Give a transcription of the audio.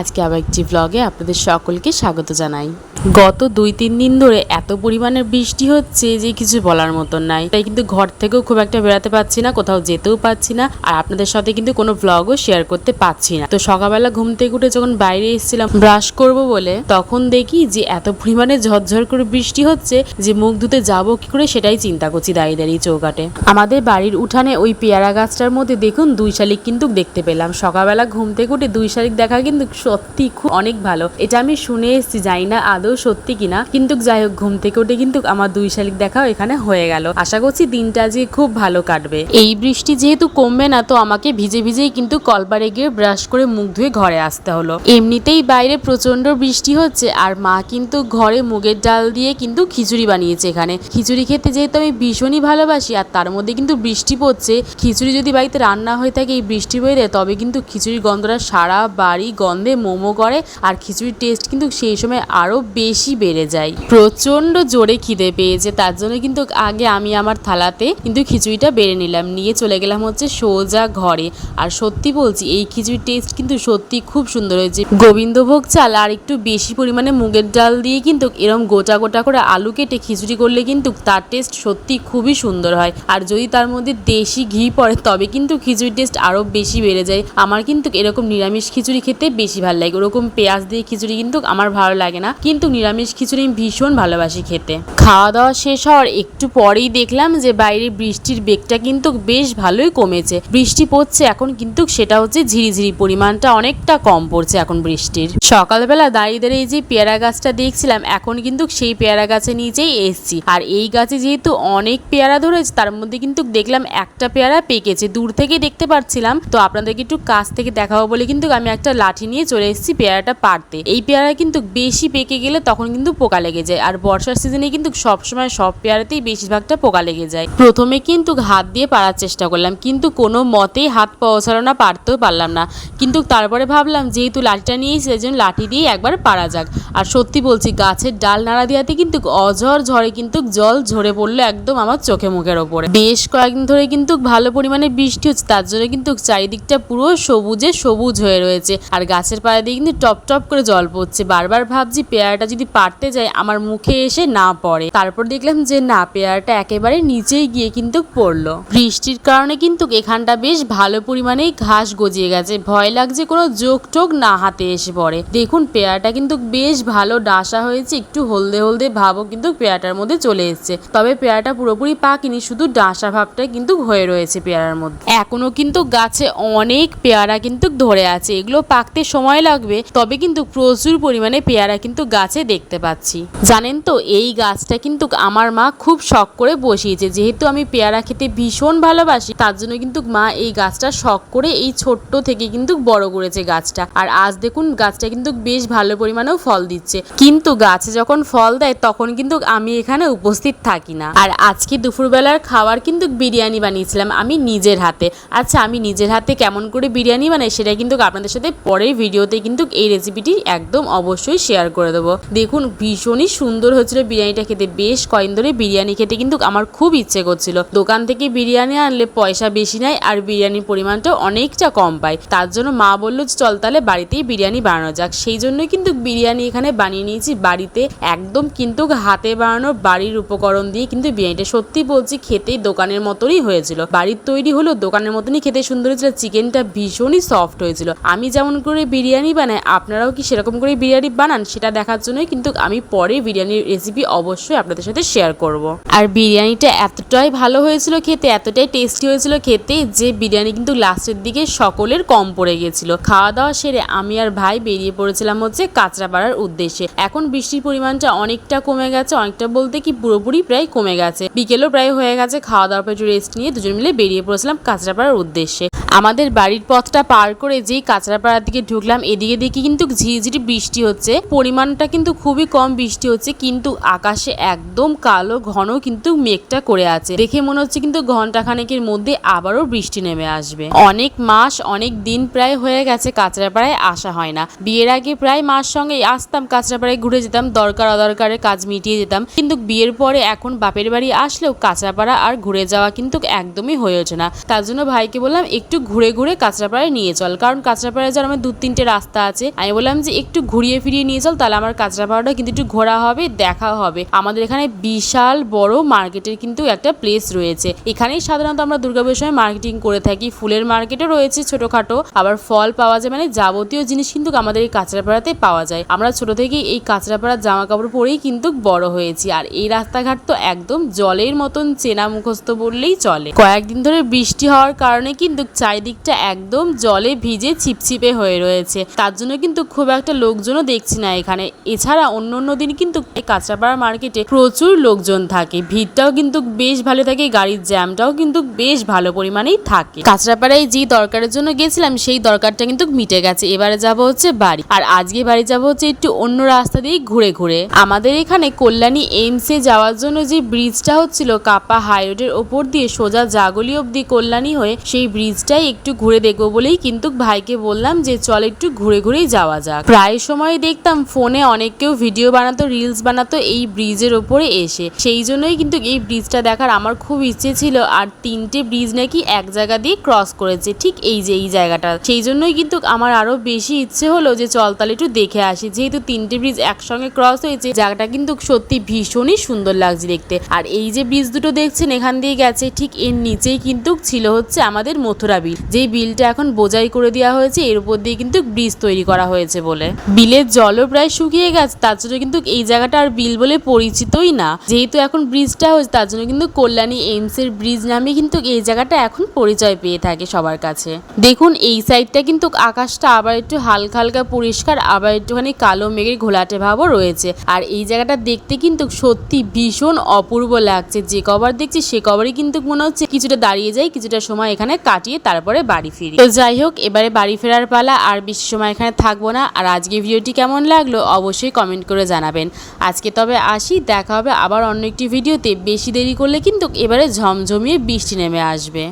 আজকে আবার একটি ব্লগে আপনাদের সকলকে স্বাগত জানাই। গত দুই, তিন দিন ধরে এত পরিমাণের বৃষ্টি হচ্ছে যে কিছু বলার মতন নাই। তাই কিন্তু ঘর থেকেও খুব একটা বেরাতে পারছি না, কোথাও যেতেও পারছি না, আর আপনাদের সাথে কিন্তু কোনো ব্লগও শেয়ার করতে পারছি না। তো সকালবেলা ঘুম থেকে উঠে যখন বাইরে এসেছিলাম ব্রাশ করব বলে, তখন দেখি যে এত পরিমাণে ঝরঝর করে বৃষ্টি হচ্ছে যে মুখ ধুতে যাব কি করে সেটাই চিন্তা করছি দাঁড়িয়ে দাঁড়িয়ে চৌকাটে। আমাদের বাড়ির উঠানে ওই পেয়ারা গাছটার মধ্যে দেখুন দুই শালিক কিন্তু দেখতে পেলাম। সকালবেলা ঘুম থেকে উঠে দুই শালিক দেখা কিন্তু সত্যি খুব অনেক ভালো। এটা আমি শুনে এসেছি, জানি না আদৌ সত্যি কিনা। কিন্তু যাই হোক, ঘুম থেকে উঠে কিন্তু আমার দুই শালিক দেখাও এখানে হয়ে গেল। আশা করছি দিনটা যে খুব ভালো কাটবে। এই বৃষ্টি যেহেতু কমবে না, তো আমাকে ভিজে ভিজেই কিন্তু কলবারে গিয়ে ব্রাশ করে মুখ ধুয়ে ঘরে আসতে হলো। এমনিতেই বাইরে প্রচণ্ড বৃষ্টি হচ্ছে, আর মা কিন্তু ঘরে মুগের ডাল দিয়ে কিন্তু খিচুড়ি বানিয়েছে এখানে। খিচুড়ি খেতে যেহেতু আমি ভীষণই ভালোবাসি, আর তার মধ্যে কিন্তু বৃষ্টি পড়ছে। খিচুড়ি যদি বাড়িতে রান্না হয়ে থাকে এই বৃষ্টি বেড়ে তবে কিন্তু খিচুড়ির গন্ধটা সারা বাড়ি গন্ধে মোমো করে আর খিচুড়ির টেস্ট কিন্তু সেই সময় আরও বেশি বেড়ে যায়। প্রচণ্ড জোরে খিদে পেয়েছে, তার জন্য কিন্তু আগে আমি আমার থালাতে কিন্তু খিচুড়িটা বেড়ে নিলাম, নিয়ে চলে গেলাম হচ্ছে সোজা ঘরে। আর সত্যি বলছি, এই খিচুড়ির টেস্ট কিন্তু সত্যি খুব সুন্দর হয়েছে। গোবিন্দভোগ চাল আর একটু বেশি পরিমাণে মুগের ডাল দিয়ে কিন্তু এরম গোটা গোটা করে আলু কেটে খিচুড়ি করলে কিন্তু তার টেস্ট সত্যি খুবই সুন্দর হয়। আর যদি তার মধ্যে দেশি ঘি পড়ে, তবে কিন্তু খিচুড়ির টেস্ট আরও বেশি বেড়ে যায়। আমার কিন্তু এরকম নিরামিষ খিচুড়ি খেতে বেশি ভালো লাগে। ওরকম পেঁয়াজ দিয়ে খিচুড়ি কিন্তু আমার ভালো লাগে না। কিন্তু নিরামিষ খিচুড়ি আমি ভীষণ ভালোবাসি খেতে। খাওয়া দাওয়া শেষ হওয়ার একটু পরেই দেখলাম যে, বাইরে বৃষ্টির বেগটা কিন্তু বেশ ভালোই কমেছে। বৃষ্টি পড়ছে এখন কিন্তু সেটা হচ্ছে ঝিরিঝিরি পরিমাণটা অনেকটা কম পড়ছে এখন বৃষ্টির। সকালবেলা দাঁড়িয়ে দাঁড়িয়ে যে পেয়ারা গাছটা দেখছিলাম, এখন কিন্তু সেই পেয়ারা গাছের নিচেই এসছি। আর এই গাছে যেহেতু অনেক পেয়ারা ধরেছে, তার মধ্যে কিন্তু দেখলাম একটা পেয়ারা পেকেছে। দূর থেকে দেখতে পাচ্ছিলাম তো আপনাদেরকে একটু কাছ থেকে দেখাবো বলে কিন্তু আমি একটা লাঠি নিয়ে চলে এসেছি পেয়ারাটা পারতে এই পেয়ারা কিন্তু বেশি পেকে গেলে তখন কিন্তু পোকা লেগে যায়। আর বর্ষার সিজনে কিন্তু সবসময় সব পেয়ারাতেই বেশিরভাগটা পোকা লেগে যায়। প্রথমে কিন্তু হাত দিয়ে পারার চেষ্টা করলাম, কিন্তু কোনো মতেই হাত পৌঁছালো না পারতেও পারলাম না। কিন্তু তারপরে ভাবলাম, যেহেতু লাঠিটা নিয়েছি সেই জন্য লাঠি দিয়ে একবার পারা যাক। আর সত্যি বলছি, গাছের ডাল নাড়া দেওয়াতে কিন্তু অঝর ঝড়ে কিন্তু জল ঝরে পড়ল একদম আমার চোখে মুখের ওপরে। বেশ কয়েকদিন ধরে কিন্তু ভালো পরিমাণে বৃষ্টি হচ্ছে, তার জন্য কিন্তু চারিদিকটা পুরো সবুজে সবুজ হয়ে রয়েছে। আর গাছের পাড়া দিয়ে কিন্তু টপ টপ করে জল পড়ছে। বারবার ভাবছি পেয়ারাটা যদি পারতে যায়, আমার মুখে এসে না পড়ে। তারপর দেখলাম যে না, পেয়ারাটা একেবারে নিচেই গিয়ে কিন্তু পড়ল। বৃষ্টির কারণে কিন্তু এখানটা বেশ ভালো পরিমাণেই ঘাস গজিয়ে গেছে। ভয় লাগছে কোনো যোগ টোক না হাতে এসে পড়ে। দেখুন, পেয়ারাটা কিন্তু বেশ ভালো ডাসা হয়েছে। একটু হলদে হলদে ভাবও কিন্তু পেয়ারাটার মধ্যে চলে এসছে। তবে পেয়ারাটা পুরোপুরি পাকেনি, শুধু ডাসা ভাবটাই কিন্তু হয়ে রয়েছে পেয়ারার মধ্যে। এখনও কিন্তু গাছে অনেক পেয়ারা কিন্তু ধরে আছে। এগুলো পাকতে সময় লাগবে, তবে কিন্তু প্রচুর পরিমাণে পেয়ারা কিন্তু গাছে দেখতে পাচ্ছি। জানেন তো, এই গাছটা কিন্তু আমার মা খুব শখ করে বসিয়েছে। যেহেতু আমি পেয়ারা খেতে ভীষণ ভালোবাসি, তার জন্য কিন্তু মা এই গাছটা শখ করে এই ছোট্ট থেকে কিন্তু বড় করেছে গাছটা। আর আজ দেখুন, গাছটা কিন্তু বেশ ভালো পরিমাণেও ফল দিচ্ছে। কিন্তু গাছে যখন ফল দেয়, তখন কিন্তু আমি এখানে উপস্থিত থাকি না। আর আজকে দুপুরবেলার খাওয়ার কিন্তু বিরিয়ানি বানিয়েছিলাম আমি নিজের হাতে। আচ্ছা আমি নিজের হাতে কেমন করে বিরিয়ানি বানাই, সেটা কিন্তু আপনাদের সাথে পরের ভিডিওতে কিন্তু এই রেসিপিটি একদম অবশ্যই শেয়ার করে দেবো। দেখুন, ভীষণই সুন্দর হয়েছিল বিরিয়ানিটা খেতে। বেশ কয়েক ধরে বিরিয়ানি খেতে কিন্তু আমার খুব ইচ্ছে করছিল। দোকান থেকে বিরিয়ানি আনলে পয়সা বেশি নেয় আর বিরিয়ানির পরিমাণটা অনেকটা কম পায়। তার জন্য মা বলল চল তাহলে বাড়িতেই বিরিয়ানি বানানো যাক। সেই জন্যই কিন্তু বিরিয়ানি এখানে বানিয়ে নিয়েছি। বাড়িতে একদম কিন্তু হাতে বানানো বাড়ির উপকরণ দিয়ে কিন্তু বিরিয়ানিটা। সত্যি বলছি খেতেই দোকানের মতনই হয়েছিল। বাড়ির তৈরি হলো দোকানের মতনই খেতে সুন্দর হয়েছিল। চিকেনটা ভীষণই সফট হয়েছিল। আমি যেমন করে বিরিয়ানি বানাই আপনারাও কি সেরকম করে বিরিয়ানি বানান? সেটা দেখার জন্যই কিন্তু আমি পরে বিরিয়ানির রেসিপি অবশ্যই আপনাদের সাথে শেয়ার করব। আর বিরিয়ানিটা এতটাই ভালো হয়েছিল খেতে, এতটাই টেস্টি হয়েছিল খেতে, যে বিরিয়ানি কিন্তু লাস্টের দিকে সকলের কম পড়ে গেছিল। খাওয়া দাওয়া সেরে আমি আর ভাই বেরিয়ে পড়েছিলাম হচ্ছে কাঁচরাপাড়ার উদ্দেশ্যে। এখন বৃষ্টির পরিমাণটা অনেকটা কমে গেছে, অনেকটা বলতে কি পুরোপুরি প্রায় কমে গেছে। বিকেলও প্রায় হয়ে গেছে খাওয়া দাওয়ার পর একটু রেস্ট নিয়ে দুজন মিলে বেরিয়ে পড়েছিলাম কাঁচরাপাড়ার উদ্দেশ্যে। আমাদের বাড়ির পথটা পার করে যেই কাঁচরাপাড়ার দিকে ঢুকলাম এলাম এদিকে দেখি কিন্তু ঝিরিঝিরি বৃষ্টি হচ্ছে। পরিমাণটা কিন্তু খুবই কম বৃষ্টি হচ্ছে, কিন্তু আকাশে একদম কালো, ঘন কিন্তু মেঘটা করে আছে। দেখে মনে হচ্ছে কিন্তু ঘণ্টা খানেকের মধ্যে আবারও বৃষ্টি নেমে আসবে। অনেক মাস, অনেক দিন প্রায় হয়ে গেছে কাঁচরাপাড়ায় আসা হয় না। বিয়ের আগে প্রায় মাস সঙ্গে আসতাম, কাঁচরাপাড়ায় ঘুরে যেতাম, দরকার অদরকারে কাজ মিটিয়ে যেতাম। কিন্তু বিয়ের পরে এখন বাপের বাড়ি আসলেও কাঁচরাপাড়া আর ঘুরে যাওয়া কিন্তু একদমই হয়ে ওঠে না। তার জন্য ভাইকে বললাম, একটু ঘুরে ঘুরে কাঁচরাপাড়ায় নিয়ে চল। কারণ কাঁচরাপাড়ায় যাওয়ার আমার দু তিনটে রাস্তা আছে। আমি বললাম যে, একটু ঘুরিয়ে ফিরিয়ে নিয়ে চল, তাহলে আমার কাঁচরাপাড়াটা কিন্তু একটু ঘোরা হবে, দেখা হবে। আমাদের এখানে বিশাল বড় মার্কেটের কিন্তু একটা প্লেস রয়েছে। এখানেই সাধারণত আমরা দুর্গাপুজোর সময় মার্কেটিং করে থাকি। ফুলের মার্কেটও রয়েছে ছোটখাটো, আবার ফল পাওয়া যায় মানে যাবতীয় জিনিস কিন্তু আমাদের এই কাঁচরাপাড়াতে পাওয়া যায়। আমরা ছোট থেকেই এই কাঁচরাপাড়ার জামা কাপড় পরেই কিন্তু বড় হয়েছি, আর এই রাস্তাঘাট তো একদম জলের মতন চেনা মুখস্থ বললেই চলে। কয়েকদিন ধরে বৃষ্টি হওয়ার কারণে কিন্তু চারিদিকটা একদম জলে ভিজে ছিপছিপে হয়ে রয়েছে তার জন্য কিন্তু খুব একটা লোকজনও দেখছি না এখানে। এছাড়া অন্য অন্য দিন কিন্তু এই কাঁচরাপাড়া মার্কেটে প্রচুর লোকজন থাকে। ভিড়টাও কিন্তু বেশ ভালো থাকে। গাড়ির জ্যামটাও কিন্তু বেশ ভালো পরিমাণেই থাকে। কাঁচরাপাড়ায় যে দরকারের জন্য গেছিলাম, সেই দরকারটা কিন্তু মিটে গেছে। এবারে যাব হচ্ছে বাড়ি। আর আজকে বাড়ি যাব হচ্ছে একটু অন্য রাস্তা দিয়ে ঘুরে ঘুরে। আমাদের এখানে কল্যাণী এইমসে যাওয়ার জন্য যে ব্রিজটা হচ্ছিল কাপা হাইরোডের ওপর দিয়ে সোজা জাগলি অব্দি কল্যাণী হয়ে, সেই ব্রিজটাই একটু ঘুরে দেখব বলেই কিন্তু ভাইকে বললাম যে চল একটু ঘুরে ঘুরেই যাওয়া যাক। প্রায় সময় দেখতাম ফোনে অনেক কেউ ভিডিও বানাতো রিলস বানাতো এই ব্রিজের ওপরে এসে। সেই জন্যই কিন্তু এই ব্রিজটা দেখার আমার খুব ইচ্ছে ছিল। আর তিনটে ব্রিজ নাকি এক জায়গা দিয়ে ক্রস করেছে, ঠিক এই যে, এই জায়গাটা। সেই জন্যই কিন্তু আমার আরও বেশি ইচ্ছে হলো যে, চল তাহলে একটু দেখে আসি। যেহেতু তিনটে ব্রিজ একসঙ্গে ক্রস হয়েছে, জায়গাটা কিন্তু সত্যি ভীষণই সুন্দর লাগছে দেখতে। আর এই যে ব্রিজ দুটো দেখছেন, এখান দিয়ে গেছে, ঠিক এর নিচেই কিন্তু ছিল হচ্ছে আমাদের মথুরা বিল। যেই বিলটা এখন বোঝাই করে দেওয়া হয়েছে, এর উপর দিয়ে কিন্তু ব্রিজ তৈরি করা হয়েছে বলে। বিলের জলও প্রায় শুকিয়ে গেছে, তার জন্য কিন্তু এই জায়গাটা আর বিল বলে পরিচিতই না। যেহেতু এখন ব্রিজটা হয়েছে, তার জন্য কিন্তু কল্যাণী এইমস এর ব্রিজ নামে কিন্তু এই জায়গাটা এখন পরিচয় পেয়ে থাকে সবার কাছে। দেখুন, এই সাইডটা কিন্তু আকাশটা আবার একটু হালকা হালকা পরিষ্কার, আবার একটুখানি কালো মেঘের ঘোলাটে ভাবও রয়েছে। আর এই জায়গাটা দেখতে কিন্তু সত্যি ভীষণ অপূর্ব লাগছে। যে কবার দেখছি, সে কবারই কিন্তু মনে হচ্ছে কিছুটা দাঁড়িয়ে যাই কিছুটা সময় এখানে কাটিয়ে তারপরে বাড়ি ফিরি। তো যাই হোক, এবারে বাড়ি ফেরার পালা আর বেশি সময় এখানে থাকব না। আর আজকে ভিডিওটি কেমন লাগল অবশ্যই কমেন্ট করে জানাবেন। আজকে তবে আসি, দেখা হবে আবার অন্য একটি ভিডিওতে। বেশি দেরি করলে কিন্তু এবারে ঝমঝমিয়ে বৃষ্টি নেমে আসবে।